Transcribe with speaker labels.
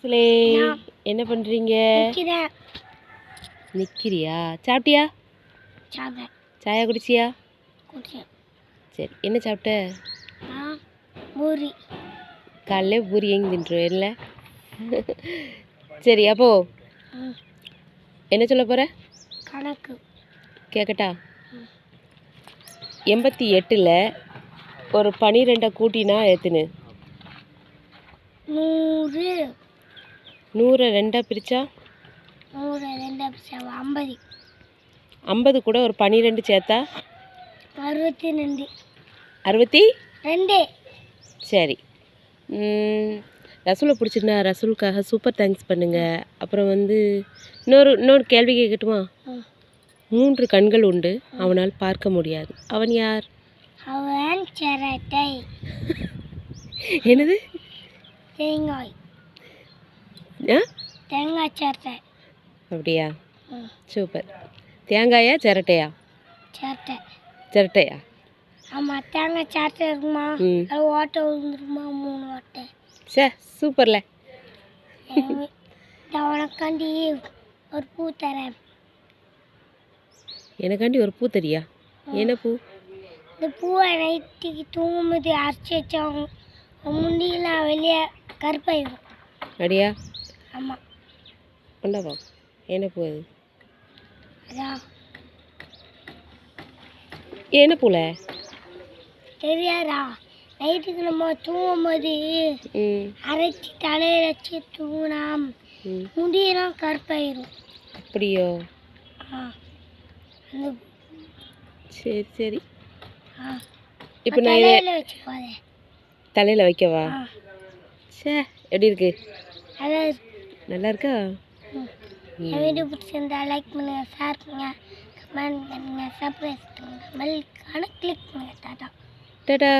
Speaker 1: அசலே என்ன பண்ணுறீங்க நிற்கிறியா சாப்பிட்டியா சாயா குடிச்சியா? சரி என்ன சாப்பிட்ட
Speaker 2: பூரி.
Speaker 1: காலைல பூரி எங்கே தின்றுவோம் இல்லை? சரி அப்போ என்ன சொல்ல போகிற
Speaker 2: கணக்கு.
Speaker 1: கேட்கட்டா எண்பத்தி எட்டில் ஒரு பனிரெண்டை கூட்டினா எத்துனு?
Speaker 2: நூறு.
Speaker 1: நூறை ரெண்டாக பிரித்தா
Speaker 2: நூறு ரெண்டு பிசம் ஐம்பது.
Speaker 1: ஐம்பது கூட ஒரு பனிரெண்டு சேர்த்தா?
Speaker 2: அறுபத்தி ரெண்டு.
Speaker 1: அறுபத்தி?
Speaker 2: ரெண்டு.
Speaker 1: சரி. ரசூலை பிடிச்சிருந்தா ரசூலுக்காக சூப்பர் தேங்க்ஸ் பண்ணுங்க. அப்புறம் வந்து இன்னொரு இன்னொரு கேள்வி கேட்கட்டுமா. மூன்று கண்கள் உண்டு அவனால் பார்க்க முடியாது. அவன் யார்?
Speaker 2: அவன் சிரட்டை
Speaker 1: என்னது?
Speaker 2: தேங்காய். தேங்காய் சிரட்டை
Speaker 1: அப்படியா? சூப்பர். தேங்காயா சிரட்டையா?
Speaker 2: சிரட்டை.
Speaker 1: சிரட்டையா?
Speaker 2: ஆமாம் தேங்காய் சிரட்டை இருக்குமா? அது ஓட்டை விழுந்துருமா மூணு ஓட்டை.
Speaker 1: சே சூப்பர்ல.
Speaker 2: உனக்காண்டி ஒரு பூ தரேன்.
Speaker 1: எனக்காண்டி ஒரு பூ தெரியா? என்ன பூ?
Speaker 2: இந்த பூவை நைட்டுக்கு தூங்கும்போது அரைச்சி வச்சவங்க. முண்டியெல்லாம் வெளியே கருப்பாயிடும்
Speaker 1: அப்படியா? கொண்டாப்பா என்ன பூ அது? என்ன பூல?
Speaker 2: தெரியாதா? நைட்டுக்கு நம்ம தூங்கும்போது
Speaker 1: ம்.
Speaker 2: அரைச்சி தலையில் வச்சு தூங்கினா முடியெல்லாம் கருப்பாயிரும்.
Speaker 1: அப்படியோ? சரி சரி.
Speaker 2: ஆ.
Speaker 1: இப்போ நான் இதை
Speaker 2: தலையில்
Speaker 1: வைக்கவா? சே எப்படி இருக்கு?
Speaker 2: அதான்
Speaker 1: நல்லா இருக்கா?
Speaker 2: வீடியோ பிடிச்சிருந்தா லைக் பண்ணுங்க ஷேர் பண்ணுங்க கமெண்ட் பண்ணுங்க சப்ஸ்கிரைப் பண்ணுங்க பெல் கிளிக் பண்ணுங்க டாட்டா
Speaker 1: டாடா